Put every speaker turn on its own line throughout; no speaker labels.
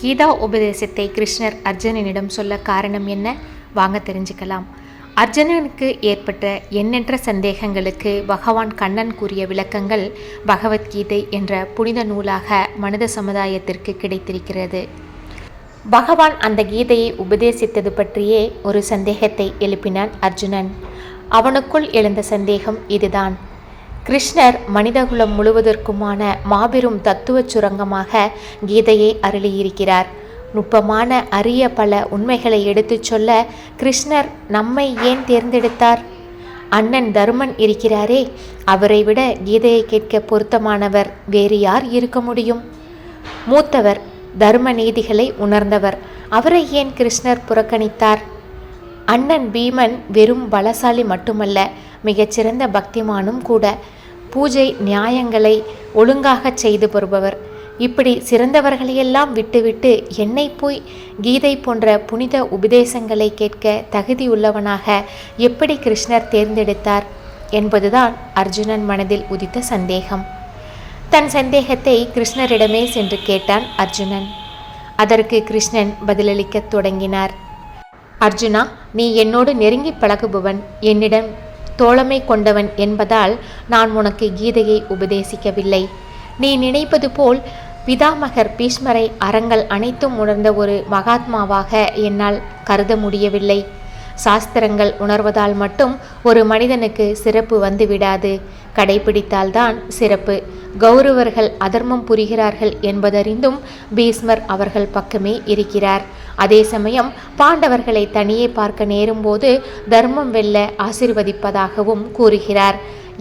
கீதா உபதேசத்தை கிருஷ்ணர் அர்ஜுனனிடம் சொல்ல காரணம் என்ன? வாங்க தெரிஞ்சுக்கலாம். அர்ஜுனனுக்கு ஏற்பட்ட எண்ணற்ற சந்தேகங்களுக்கு பகவான் கண்ணன் கூறிய விளக்கங்கள் பகவத்கீதை என்ற புனித நூலாக மனித சமுதாயத்திற்கு கிடைத்திருக்கிறது. பகவான் அந்த கீதையை உபதேசித்தது பற்றியே ஒரு சந்தேகத்தை எழுப்பினான் அர்ஜுனன். அவனுக்குள் எழுந்த சந்தேகம் இதுதான். கிருஷ்ணர் மனிதகுலம் முழுவதற்குமான மாபெரும் தத்துவ சுரங்கமாக கீதையை அருளியிருக்கிறார். நுட்பமான அரிய பல உண்மைகளை எடுத்துச் சொல்ல கிருஷ்ணர் நம்மை ஏன் தேர்ந்தெடுத்தார்? அண்ணன் தருமன் இருக்கிறாரே அவரை விட கீதையை கேட்க பொருத்தமானவர் வேறு யார் இருக்க முடியும்? மூத்தவர் தர்ம நீதிகளை உணர்ந்தவர் அவரை ஏன் கிருஷ்ணர் புறக்கணித்தார்? அண்ணன் பீமன் வெறும் பலசாலி மட்டுமல்ல மிகச்சிறந்த பக்திமானும் கூட பூஜை நியாயங்களை ஒழுங்காகச் செய்து வருபவர் இப்படி சிறந்தவர்களையெல்லாம் விட்டுவிட்டு என்னை போய் கீதை போன்ற புனித உபதேசங்களை கேட்க தகுதியுள்ளவனாக எப்படி கிருஷ்ணர் தேர்ந்தெடுத்தார் என்பதுதான் அர்ஜுனன் மனதில் உதித்த சந்தேகம். தன் சந்தேகத்தை கிருஷ்ணரிடமே சென்று கேட்டான் அர்ஜுனன். அதற்கு கிருஷ்ணன் பதிலளிக்கத் தொடங்கினார். அர்ஜுனா நீ என்னோடு நெருங்கி பழகுபவன். என்னிடம் தோழமை கொண்டவன் என்பதால் நான் உனக்கு கீதையை உபதேசிக்கவில்லை. நீ நினைப்பது போல் பிதாமகர் பீஷ்மரை அறங்கள் அனைத்தும் உணர்ந்த ஒரு மகாத்மாவாக என்னால் கருத முடியவில்லை. சாஸ்திரங்கள் உணர்வதால் மட்டும் ஒரு மனிதனுக்கு சிறப்பு வந்துவிடாது. கடைபிடித்தால்தான் சிறப்பு. கௌரவர்கள் அதர்மம் புரிகிறார்கள் என்பதறிந்தும் பீஸ்மர் அவர்கள் பக்கமே இருக்கிறார். அதே சமயம் பாண்டவர்களை தனியே பார்க்க நேரும்போது தர்மம் வெல்ல ஆசிர்வதிப்பதாகவும் கூறுகிறார்.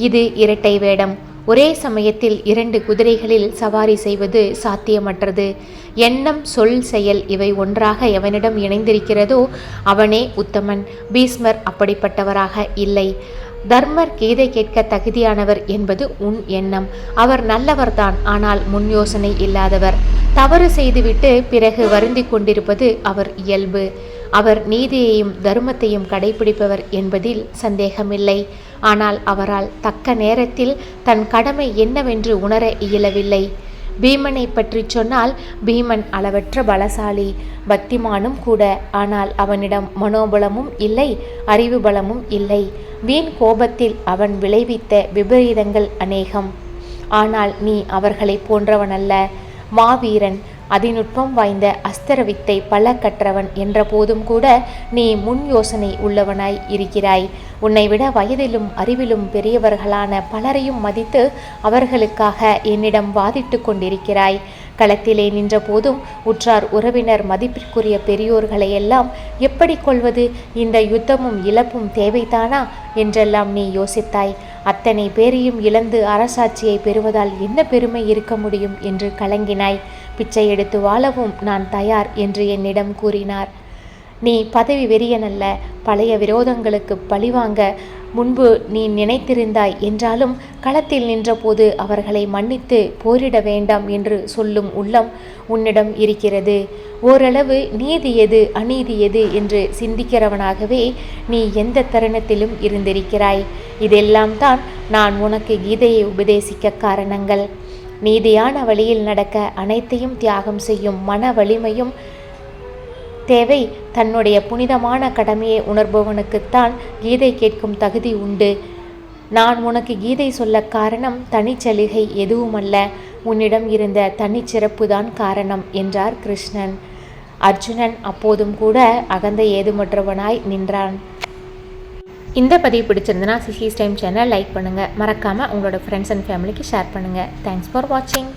இது இரட்டை வேடம். ஒரே சமயத்தில் இரண்டு குதிரைகளில் சவாரி செய்வது சாத்தியமற்றது. எண்ணம் சொல் செயல் இவை ஒன்றாக எவனிடம் இணைந்திருக்கிறதோ அவனே உத்தமன். பீஸ்மர் அப்படிப்பட்டவராக இல்லை. தர்மர் கீதை கேட்க தகுதியானவர் என்பது உன் எண்ணம். அவர் நல்லவர்தான் ஆனால் முன் யோசனை இல்லாதவர். தவறு செய்துவிட்டு பிறகு வருந்தி கொண்டிருப்பது அவர் இயல்பு. அவர் நீதியையும் தர்மத்தையும் கடைபிடிப்பவர் என்பதில் சந்தேகமில்லை. ஆனால் அவரால் தக்க நேரத்தில் தன் கடமை என்னவென்று உணர இயலவில்லை. பீமனை பற்றி சொன்னால் பீமன் அளவற்ற பலசாலி பக்திமானும் கூட. ஆனால் அவனிடம் மனோபலமும் இல்லை அறிவு பலமும் இல்லை. வீண் கோபத்தில் அவன் விளைவித்த விபரீதங்கள் அநேகம். ஆனால் நீ அவர்களைப் போன்றவனல்ல. மாவீரன் அதிநுட்பம் வாய்ந்த அஸ்திர வித்தை பல கற்றவன் என்ற போதும் கூட நீ முன் யோசனை உள்ளவனாய் இருக்கிறாய். உன்னை விட வயதிலும் அறிவிலும் பெரியவர்களான பலரையும் மதித்து அவர்களுக்காக என்னிடம் வாதிட்டு கொண்டிருக்கிறாய். களத்திலே நின்ற போதும் உற்றார் உறவினர் மதிப்பிற்குரிய பெரியோர்களை எல்லாம் எப்படி கொள்வது? இந்த யுத்தமும் இழப்பும் தேவைதானா என்றெல்லாம் நீ யோசித்தாய். அத்தனை பேரையும் இழந்து அரசாட்சியை பெறுவதால் என்ன பெருமை இருக்க முடியும்? என்று கலங்கினாய். பிச்சை எடுத்து வாழவும் நான் தயார் என்று என்னிடம் கூறினார். நீ பதவி வெறியனல்ல பழைய விரோதங்களுக்கு பழிவாங்க முன்பு நீ நினைத்திருந்தாய் என்றாலும் களத்தில் நின்றபோது அவர்களை மன்னித்து போரிட வேண்டாம் என்று சொல்லும் உள்ளம் உன்னிடம் இருக்கிறது. ஓரளவு நீதி எது அநீதி எது என்று சிந்திக்கிறவனாகவே நீ எந்த தருணத்திலும் இருந்திருக்கிறாய். இதெல்லாம் தான் நான் உனக்கு கீதையை உபதேசிக்க காரணங்கள். நீதியான வழியில் நடக்க அனைத்தையும் தியாகம் செய்யும் மன வலிமையும் தேவை. தன்னுடைய புனிதமான கடமையை உணர்பவனுக்குத்தான் கீதை கேட்கும் தகுதி உண்டு. நான் உனக்கு கீதை சொல்ல காரணம் தனிச்சலுகை எதுவுமல்ல. உன்னிடம் இருந்த தனிச்சிறப்புதான் காரணம் என்றார் கிருஷ்ணன். அர்ஜுனன் அப்போதும் கூட அகந்த ஏதுமற்றவனாய் நின்றான். இந்த பதிவு பிடிச்சிருந்தனா சிசிஸ் டைம் சேனல் லைக் பண்ணுங்கள் மறக்காமல் உங்களோட ஃப்ரெண்ட்ஸ் அண்ட் ஃபேமிலிக்கு ஷேர் பண்ணுங்கள் தேங்க்ஸ் ஃபார் வாட்சிங்